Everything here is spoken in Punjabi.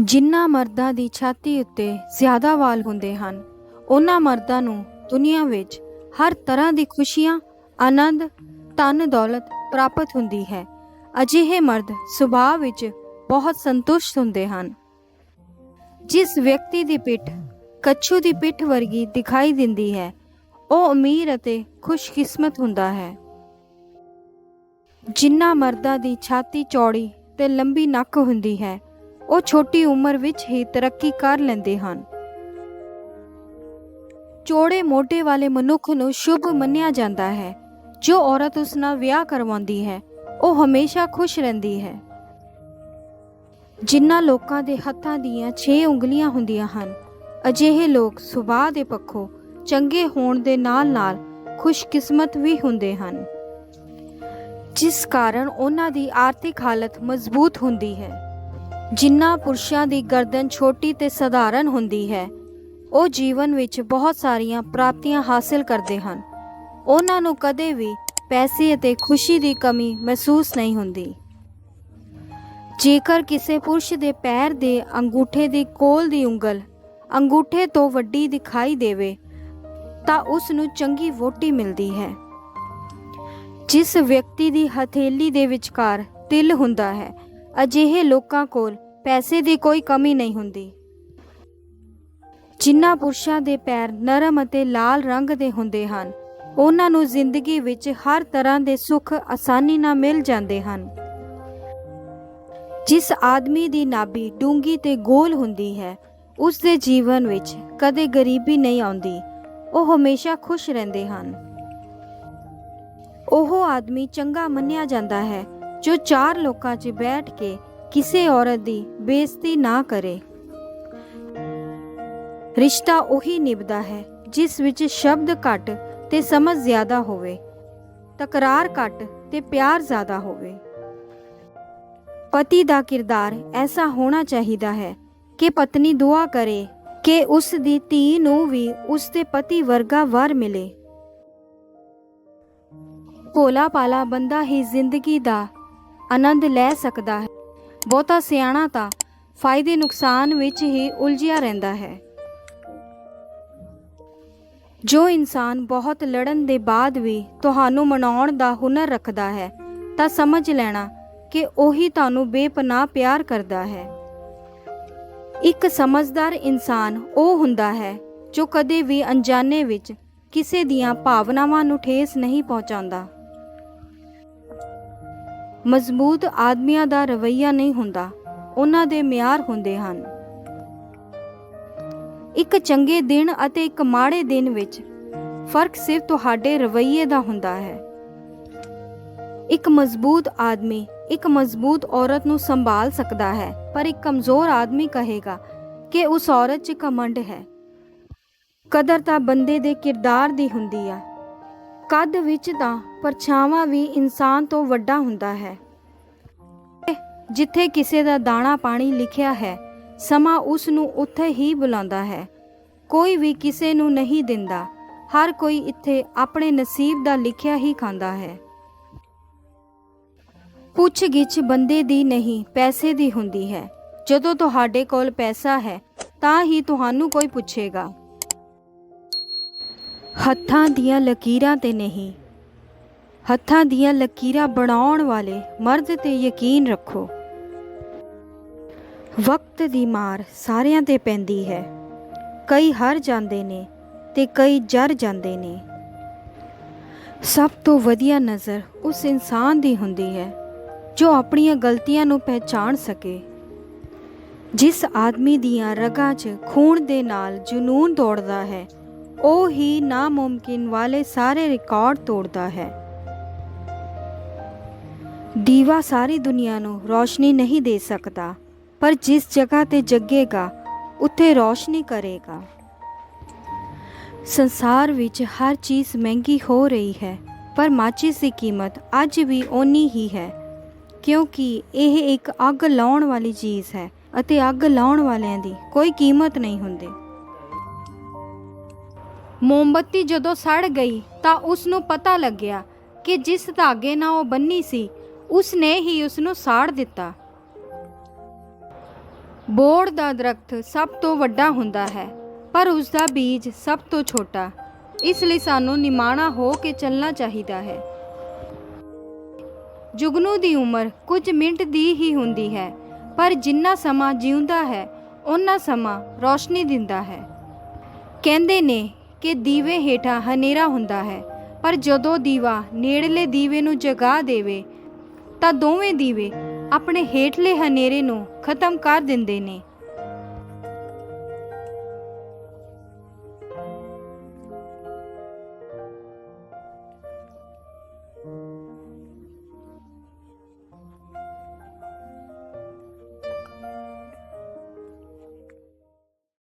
ਜਿਨ੍ਹਾਂ ਮਰਦਾਂ ਦੀ ਛਾਤੀ ਉੱਤੇ ਜ਼ਿਆਦਾ ਵਾਲ ਹੁੰਦੇ ਹਨ, ਉਹਨਾਂ ਮਰਦਾਂ ਨੂੰ ਦੁਨੀਆ ਵਿੱਚ ਹਰ ਤਰ੍ਹਾਂ ਦੀ ਖੁਸ਼ੀਆਂ, ਆਨੰਦ, ਧਨ ਦੌਲਤ ਪ੍ਰਾਪਤ ਹੁੰਦੀ ਹੈ। ਅਜਿਹੇ ਮਰਦ ਸੁਭਾਅ ਵਿੱਚ ਬਹੁਤ ਸੰਤੁਸ਼ਟ ਹੁੰਦੇ ਹਨ। ਜਿਸ ਵਿਅਕਤੀ ਦੀ ਪਿੱਠ ਕੱਛੂ ਦੀ ਪਿੱਠ ਵਰਗੀ ਦਿਖਾਈ ਦਿੰਦੀ ਹੈ, ਉਹ ਅਮੀਰ ਅਤੇ ਖੁਸ਼ਕਿਸਮਤ ਹੁੰਦਾ ਹੈ। ਜਿਨ੍ਹਾਂ ਮਰਦਾਂ ਦੀ ਛਾਤੀ ਚੌੜੀ ਤੇ ਲੰਬੀ ਨੱਕ ਹੁੰਦੀ ਹੈ ਉਹ ਛੋਟੀ ਉਮਰ ਵਿੱਚ ਹੀ ਤਰੱਕੀ ਕਰ ਲੈਂਦੇ ਹਨ। ਚੌੜੇ ਮੋਢੇ ਵਾਲੇ ਮਨੁੱਖ ਨੂੰ ਸ਼ੁਭ ਮੰਨਿਆ ਜਾਂਦਾ ਹੈ। ਜੋ ਔਰਤ ਉਸ ਨਾਲ ਵਿਆਹ ਕਰਵਾਉਂਦੀ ਹੈ, ਉਹ ਹਮੇਸ਼ਾ ਖੁਸ਼ ਰਹਿੰਦੀ ਹੈ। ਜਿਨ੍ਹਾਂ ਲੋਕਾਂ ਦੇ ਹੱਥਾਂ ਦੀਆਂ 6 ਉਂਗਲੀਆਂ ਹੁੰਦੀਆਂ ਹਨ, ਅਜਿਹੇ ਲੋਕ ਸੁਭਾਅ ਦੇ ਪੱਖੋਂ ਚੰਗੇ ਹੋਣ ਦੇ ਨਾਲ-ਨਾਲ ਖੁਸ਼ਕਿਸਮਤ ਵੀ ਹੁੰਦੇ ਹਨ। ਜਿਸ ਕਾਰਨ ਉਹਨਾਂ ਦੀ ਆਰਥਿਕ ਹਾਲਤ ਮਜ਼ਬੂਤ ਹੁੰਦੀ ਹੈ। ਜਿਨ੍ਹਾਂ ਪੁਰਸ਼ਾਂ ਦੀ ਗਰਦਨ ਛੋਟੀ ਤੇ ਸਧਾਰਨ ਹੁੰਦੀ ਹੈ, ਉਹ ਜੀਵਨ ਵਿੱਚ ਬਹੁਤ ਸਾਰੀਆਂ ਪ੍ਰਾਪਤੀਆਂ ਹਾਸਲ ਕਰਦੇ ਹਨ। ਉਹਨਾਂ ਨੂੰ ਕਦੇ ਵੀ ਪੈਸੇ ਅਤੇ ਖੁਸ਼ੀ ਦੀ ਕਮੀ ਮਹਿਸੂਸ ਨਹੀਂ ਹੁੰਦੀ। ਜੇਕਰ ਕਿਸੇ ਪੁਰਸ਼ ਦੇ ਪੈਰ ਦੇ ਅੰਗੂਠੇ ਦੀ ਕੋਲ ਦੀ ਉਂਗਲ ਅੰਗੂਠੇ ਤੋਂ ਵੱਡੀ ਦਿਖਾਈ ਦੇਵੇ, ਤਾਂ ਉਸ ਨੂੰ ਚੰਗੀ ਵੋਟੀ ਮਿਲਦੀ ਹੈ। ਜਿਸ ਵਿਅਕਤੀ ਦੀ ਹਥੇਲੀ ਦੇ ਵਿਚਕਾਰ ਤਿਲ ਹੁੰਦਾ ਹੈ ਅਜਿਹੇ ਲੋਕਾਂ ਕੋਲ ਪੈਸੇ ਦੀ ਕੋਈ ਕਮੀ ਨਹੀਂ ਹੁੰਦੀ। ਜਿਨ੍ਹਾਂ ਪੁਰਸ਼ਾਂ ਦੇ ਪੈਰ ਨਰਮ ਅਤੇ ਲਾਲ ਰੰਗ ਦੇ ਹੁੰਦੇ ਹਨ, ਉਹਨਾਂ ਨੂੰ ਜ਼ਿੰਦਗੀ ਵਿੱਚ ਹਰ ਤਰ੍ਹਾਂ ਦੇ ਸੁੱਖ ਆਸਾਨੀ ਨਾਲ ਮਿਲ ਜਾਂਦੇ ਹਨ। ਜਿਸ ਆਦਮੀ ਦੀ ਨਾਭੀ ਡੂੰਗੀ ਤੇ ਗੋਲ ਹੁੰਦੀ ਹੈ ਉਸ ਦੇ ਜੀਵਨ ਵਿੱਚ ਕਦੇ ਗਰੀਬੀ ਨਹੀਂ ਆਉਂਦੀ, ਉਹ ਹਮੇਸ਼ਾ ਖੁਸ਼ ਰਹਿੰਦੇ ਹਨ। ਉਹ ਆਦਮੀ ਚੰਗਾ ਮੰਨਿਆ ਜਾਂਦਾ ਹੈ ਜੋ ਚਾਰ ਲੋਕਾਂ 'ਚ ਬੈਠ ਕੇ ਕਿਸੇ ਔਰਤ ਦੀ ਬੇਇੱਜ਼ਤੀ ਨਾ ਕਰੇ। ਰਿਸ਼ਤਾ ਉਹੀ ਨਿਭਦਾ ਹੈ, ਜਿਸ ਵਿੱਚ ਸ਼ਬਦ ਘੱਟ ਤੇ ਸਮਝ ਜ਼ਿਆਦਾ ਹੋਵੇ, ਤਕਰਾਰ ਘੱਟ ਤੇ ਪਿਆਰ ਜ਼ਿਆਦਾ ਹੋਵੇ। ਪਤੀ ਦਾ ਕਿਰਦਾਰ ਐਸਾ ਹੋਣਾ ਚਾਹੀਦਾ ਹੈ ਕਿ ਪਤਨੀ ਦੁਆ ਕਰੇ ਕਿ ਉਸ ਦੀ ਧੀ ਨੂੰ ਵੀ ਉਸ ਦੇ ਪਤੀ ਵਰਗਾ ਵਰ ਮਿਲੇ। ਭੋਲਾ ਪਾਲਾ ਬੰਦਾ ਹੀ ਜ਼ਿੰਦਗੀ ਦਾ ਆਨੰਦ ਲੈ ਸਕਦਾ ਹੈ। ਬਹੁਤਾ ਸਿਆਣਾ ਤਾਂ ਫਾਇਦੇ ਨੁਕਸਾਨ ਵਿੱਚ ਹੀ ਉਲਝਿਆ ਰਹਿੰਦਾ ਹੈ। ਜੋ ਇਨਸਾਨ ਬਹੁਤ ਲੜਨ ਦੇ ਬਾਅਦ ਵੀ ਤੁਹਾਨੂੰ ਮਨਾਉਣ ਦਾ ਹੁਨਰ ਰੱਖਦਾ ਹੈ, ਤਾਂ ਸਮਝ ਲੈਣਾ ਕਿ ਉਹੀ ਤੁਹਾਨੂੰ ਬੇਪਨਾਹ ਪਿਆਰ ਕਰਦਾ ਹੈ। ਇੱਕ ਸਮਝਦਾਰ ਇਨਸਾਨ ਉਹ ਹੁੰਦਾ ਹੈ ਜੋ ਕਦੇ ਵੀ ਅਣਜਾਣੇ ਵਿੱਚ ਕਿਸੇ ਦੀਆਂ ਭਾਵਨਾਵਾਂ ਨੂੰ ਠੇਸ ਨਹੀਂ ਪਹੁੰਚਾਉਂਦਾ। ਮਜ਼ਬੂਤ ਆਦਮੀਆਂ ਦਾ ਰਵਈਆ ਨਹੀਂ ਹੁੰਦਾ, ਉਹਨਾਂ ਦੇ ਮਿਆਰ ਹੁੰਦੇ ਹਨ। ਇੱਕ ਚੰਗੇ ਦਿਨ ਅਤੇ ਇੱਕ ਮਾੜੇ ਦਿਨ ਵਿੱਚ ਫ਼ਰਕ ਸਿਰਫ ਤੁਹਾਡੇ ਰਵਈਏ ਦਾ ਹੁੰਦਾ ਹੈ। ਇੱਕ ਮਜ਼ਬੂਤ ਆਦਮੀ ਇੱਕ ਮਜ਼ਬੂਤ ਔਰਤ ਨੂੰ ਸੰਭਾਲ ਸਕਦਾ ਹੈ, ਪਰ ਇੱਕ ਕਮਜ਼ੋਰ ਆਦਮੀ ਕਹੇਗਾ ਕਿ ਉਸ ਔਰਤ 'ਚ ਕਮੰਡ ਹੈ। ਕਦਰ ਤਾਂ ਬੰਦੇ ਦੇ ਕਿਰਦਾਰ ਦੀ ਹੁੰਦੀ ਆ। ਕੱਦ ਵਿੱਚ ਤਾਂ ਪਰਛਾਵਾਂ ਵੀ ਇਨਸਾਨ ਤੋਂ ਵੱਡਾ ਹੁੰਦਾ ਹੈ। ਜਿੱਥੇ ਕਿਸੇ ਦਾ ਦਾਣਾ ਪਾਣੀ ਲਿਖਿਆ ਹੈ, ਸਮਾਂ ਉਸ ਨੂੰ ਉੱਥੇ ਹੀ ਬੁਲਾਉਂਦਾ ਹੈ। ਕੋਈ ਵੀ ਕਿਸੇ ਨੂੰ ਨਹੀਂ ਦਿੰਦਾ। ਹਰ ਕੋਈ ਇੱਥੇ ਆਪਣੇ ਨਸੀਬ ਦਾ ਲਿਖਿਆ ਹੀ ਖਾਂਦਾ ਹੈ। ਪੁੱਛਗਿੱਛ ਬੰਦੇ ਦੀ ਨਹੀਂ, ਪੈਸੇ ਦੀ ਹੁੰਦੀ ਹੈ। ਜਦੋਂ ਤੁਹਾਡੇ ਕੋਲ ਪੈਸਾ ਹੈ, ਤਾਂ ਹੀ ਤੁਹਾਨੂੰ ਕੋਈ ਪੁੱਛੇਗਾ। ਹੱਥਾਂ ਦੀਆਂ ਲਕੀਰਾਂ ਤੇ ਨਹੀਂ। ਹੱਥਾਂ ਦੀਆਂ ਲਕੀਰਾਂ ਬਣਾਉਣ ਵਾਲੇ ਮਰਦ ਤੇ ਯਕੀਨ ਰੱਖੋ। ਵਕਤ ਦੀ ਮਾਰ ਸਾਰਿਆਂ ਤੇ ਪੈਂਦੀ ਹੈ। ਕਈ ਹਰ ਜਾਂਦੇ ਨੇ ਤੇ ਕਈ ਜਰ ਜਾਂਦੇ ਨੇ। ਸਭ ਤੋਂ ਵਧੀਆ ਨਜ਼ਰ ਉਸ ਇਨਸਾਨ ਦੀ ਹੁੰਦੀ ਹੈ, ਜੋ ਆਪਣੀਆਂ ਗਲਤੀਆਂ ਨੂੰ ਪਹਿਚਾਣ ਸਕੇ। ਜਿਸ ਆਦਮੀ ਦੀਆਂ ਰਗਾਂ 'ਚ ਖੂਨ ਦੇ ਨਾਲ ਜਨੂਨ ਦੌੜਦਾ ਹੈ ਉਹ ਹੀ ਨਾਮੁਮਕਿਨ ਵਾਲੇ ਸਾਰੇ ਰਿਕਾਰਡ ਤੋੜਦਾ ਹੈ। ਦੀਵਾ ਸਾਰੀ ਦੁਨੀਆ ਨੂੰ ਰੋਸ਼ਨੀ ਨਹੀਂ ਦੇ ਸਕਦਾ, ਪਰ ਜਿਸ ਜਗ੍ਹਾ ਤੇ ਜਗੇਗਾ, ਉੱਥੇ ਰੋਸ਼ਨੀ ਕਰੇਗਾ। ਸੰਸਾਰ ਵਿੱਚ ਹਰ ਚੀਜ਼ ਮਹਿੰਗੀ ਹੋ ਰਹੀ ਹੈ, ਪਰ ਮਾਚਿਸ ਦੀ ਕੀਮਤ ਅੱਜ ਵੀ ਓਨੀ ਹੀ ਹੈ, ਕਿਉਂਕਿ ਇਹ ਇੱਕ ਅੱਗ ਲਾਉਣ ਵਾਲੀ ਚੀਜ਼ ਹੈ ਅਤੇ ਅੱਗ ਲਾਉਣ ਵਾਲਿਆਂ ਦੀ ਕੋਈ ਕੀਮਤ ਨਹੀਂ ਹੁੰਦੀ। ਮੋਮਬੱਤੀ ਜਦੋਂ ਸੜ ਗਈ ਤਾਂ ਉਸ ਨੂੰ ਪਤਾ ਲੱਗਿਆ ਕਿ ਜਿਸ ਧਾਗੇ ਨਾਲ ਉਹ ਬੰਨੀ ਸੀ ਉਸ ਨੇ ਹੀ ਉਸ ਨੂੰ ਸਾੜ ਦਿੱਤਾ। ਬੋੜ ਦਾ ਦਰਖਤ ਸਭ ਤੋਂ ਵੱਡਾ ਹੁੰਦਾ ਹੈ, ਪਰ ਉਸ ਦਾ ਬੀਜ ਸਭ ਤੋਂ ਛੋਟਾ। ਇਸ ਲਈ ਸਾਨੂੰ ਨਿਮਾਣਾ ਹੋ ਕੇ ਚੱਲਣਾ ਚਾਹੀਦਾ ਹੈ। ਜੁਗਨੂ ਦੀ ਉਮਰ ਕੁਝ ਮਿੰਟ ਦੀ ਹੀ ਹੁੰਦੀ ਹੈ, ਪਰ ਜਿੰਨਾ ਸਮਾਂ ਜਿਉਂਦਾ ਹੈ, ਓਨਾ ਸਮਾਂ ਰੌਸ਼ਨੀ ਦਿੰਦਾ ਹੈ। ਕਹਿੰਦੇ ਨੇ ਕਿ ਦੀਵੇ ਹੇਠਾਂ ਹਨੇਰਾ ਹੁੰਦਾ ਹੈ, ਪਰ ਜਦੋਂ ਦੀਵਾ ਨੇੜਲੇ ਦੀਵੇ ਨੂੰ ਜਗਾ ਦੇਵੇ, ਤਾਂ ਦੋਵੇਂ ਦੀਵੇ ਆਪਣੇ ਹੇਠਲੇ ਹਨੇਰੇ ਨੂੰ ਖਤਮ ਕਰ ਦਿੰਦੇ ਨੇ।